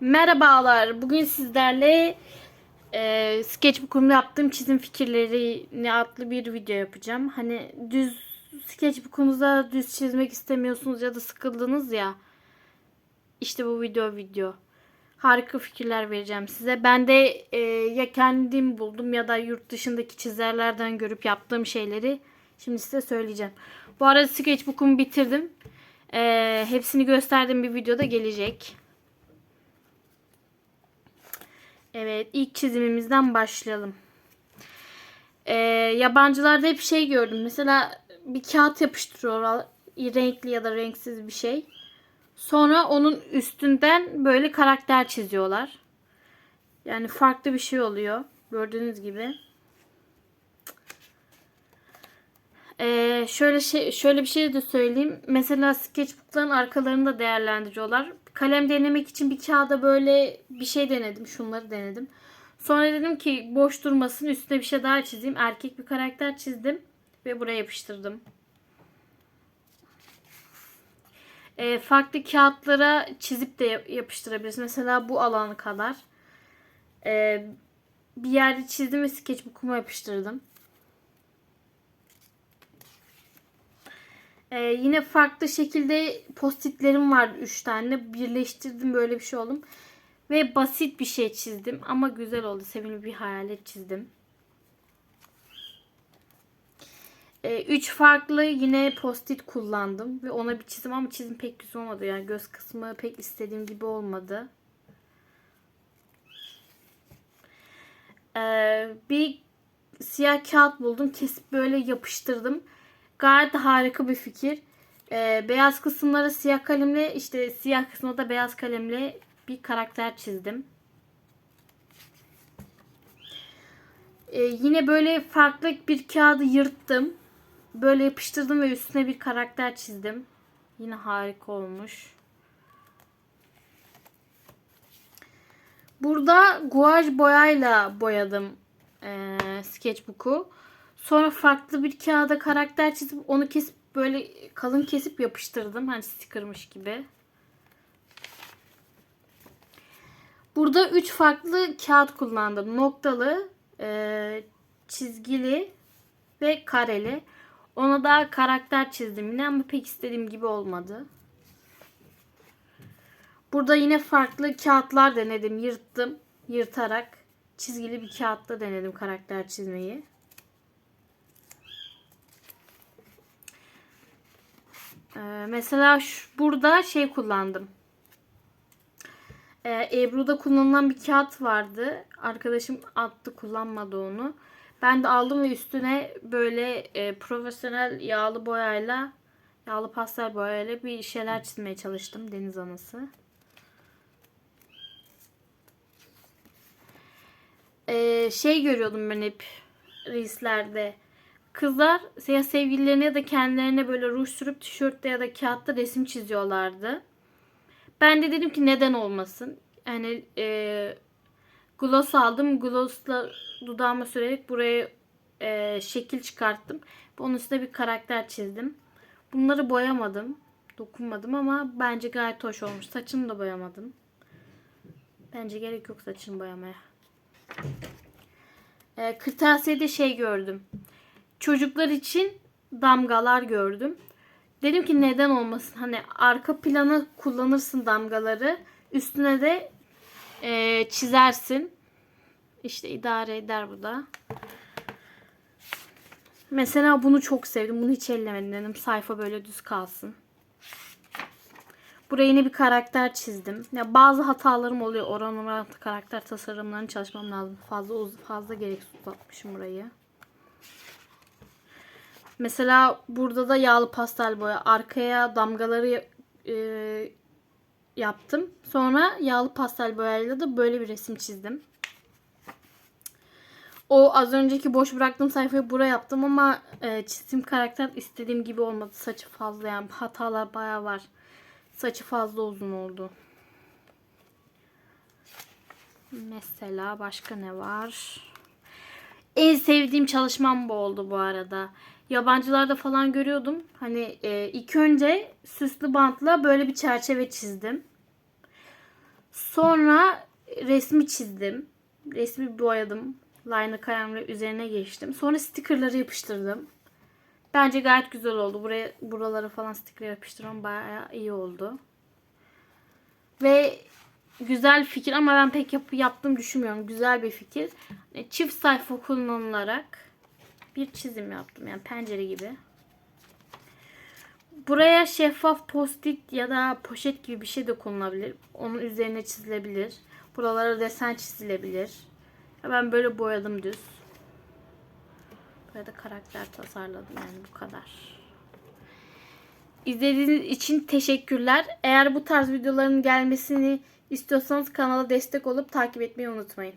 Merhabalar. Bugün sizlerle e, sketchbook'umda yaptığım çizim fikirlerini adlı bir video yapacağım. Hani düz sketchbook'unuzda düz çizmek istemiyorsunuz ya da sıkıldınız ya. İşte bu video video. Harika fikirler vereceğim size. Ben de e, ya kendim buldum ya da yurt dışındaki çizerlerden görüp yaptığım şeyleri şimdi size söyleyeceğim. Bu arada sketchbook'umu bitirdim. E, hepsini gösterdiğim bir videoda gelecek. Evet ilk çizimimizden başlayalım. Ee, yabancılarda hep şey gördüm. Mesela bir kağıt yapıştırıyorlar. Renkli ya da renksiz bir şey. Sonra onun üstünden böyle karakter çiziyorlar. Yani farklı bir şey oluyor. Gördüğünüz gibi. Ee, şöyle şey şöyle bir şey de söyleyeyim. Mesela sketchbook'ların arkalarını da değerlendiriyorlar. Kalem denemek için bir kağıda böyle bir şey denedim. Şunları denedim. Sonra dedim ki boş durmasın üstüne bir şey daha çizeyim. Erkek bir karakter çizdim ve buraya yapıştırdım. Ee, farklı kağıtlara çizip de yapıştırabiliriz. Mesela bu alan kadar. Ee, bir yerde çizdim ve sketchbook'uma yapıştırdım. Ee, yine farklı şekilde postitlerim vardı 3 tane. Birleştirdim böyle bir şey oldum. Ve basit bir şey çizdim ama güzel oldu. Sevimli bir hayalet çizdim. 3 farklı yine postit kullandım ve ona bir çizim ama çizim pek güzel olmadı. Yani göz kısmı pek istediğim gibi olmadı. Ee, bir siyah kağıt buldum. Kesip böyle yapıştırdım. Gayet harika bir fikir. Ee, beyaz kısımları siyah kalemle işte siyah kısmı da beyaz kalemle bir karakter çizdim. Ee, yine böyle farklı bir kağıdı yırttım. Böyle yapıştırdım ve üstüne bir karakter çizdim. Yine harika olmuş. Burada guaj boyayla boyadım e, sketchbook'u. Sonra farklı bir kağıda karakter çizip onu kesip böyle kalın kesip yapıştırdım. Hani stickermış gibi. Burada üç farklı kağıt kullandım. Noktalı, e, çizgili ve kareli. Ona da karakter çizdim yine ama pek istediğim gibi olmadı. Burada yine farklı kağıtlar denedim. Yırttım. Yırtarak çizgili bir kağıtta denedim karakter çizmeyi. Ee, mesela şu, burada şey kullandım. Ee, Ebru'da kullanılan bir kağıt vardı. Arkadaşım attı kullanmadı onu. Ben de aldım ve üstüne böyle e, profesyonel yağlı boyayla yağlı pastel boyayla bir şeyler çizmeye çalıştım. Deniz anası. Ee, şey görüyordum ben hep reislerde. Kızlar ya sevgililerine ya da kendilerine böyle ruj sürüp tişörtte ya da kağıtta resim çiziyorlardı. Ben de dedim ki neden olmasın. Yani e, gloss aldım. Glossla dudağıma sürerek buraya e, şekil çıkarttım. Onun üstüne bir karakter çizdim. Bunları boyamadım. Dokunmadım ama bence gayet hoş olmuş. Saçımı da boyamadım. Bence gerek yok saçını boyamaya. E, kırtasiyede şey gördüm. Çocuklar için damgalar gördüm. Dedim ki neden olmasın? Hani arka plana kullanırsın damgaları. Üstüne de e, çizersin. İşte idare eder bu da. Mesela bunu çok sevdim. Bunu hiç ellemedim dedim. Sayfa böyle düz kalsın. Buraya yine bir karakter çizdim. Ya bazı hatalarım oluyor. Oran oran karakter tasarımlarını çalışmam lazım. Fazla fazla gereksiz uzatmışım burayı. Mesela burada da yağlı pastel boya. Arkaya damgaları e, yaptım. Sonra yağlı pastel boyayla da böyle bir resim çizdim. O az önceki boş bıraktığım sayfayı buraya yaptım ama e, çizdiğim karakter istediğim gibi olmadı. Saçı fazla yani hatalar baya var. Saçı fazla uzun oldu. Mesela başka ne var? En sevdiğim çalışmam bu oldu bu arada. Yabancılarda falan görüyordum. Hani e, ilk önce süslü bantla böyle bir çerçeve çizdim. Sonra resmi çizdim. Resmi boyadım. Liner kalemle üzerine geçtim. Sonra stickerları yapıştırdım. Bence gayet güzel oldu. Buraya buralara falan sticker yapıştırmam bayağı iyi oldu. Ve güzel fikir ama ben pek yap yaptığımı düşünmüyorum. Güzel bir fikir. E, Çift sayfa kullanılarak bir çizim yaptım. Yani pencere gibi. Buraya şeffaf postit ya da poşet gibi bir şey de konulabilir. Onun üzerine çizilebilir. Buralara desen çizilebilir. Ben böyle boyadım düz. Buraya da karakter tasarladım yani bu kadar. İzlediğiniz için teşekkürler. Eğer bu tarz videoların gelmesini istiyorsanız kanala destek olup takip etmeyi unutmayın.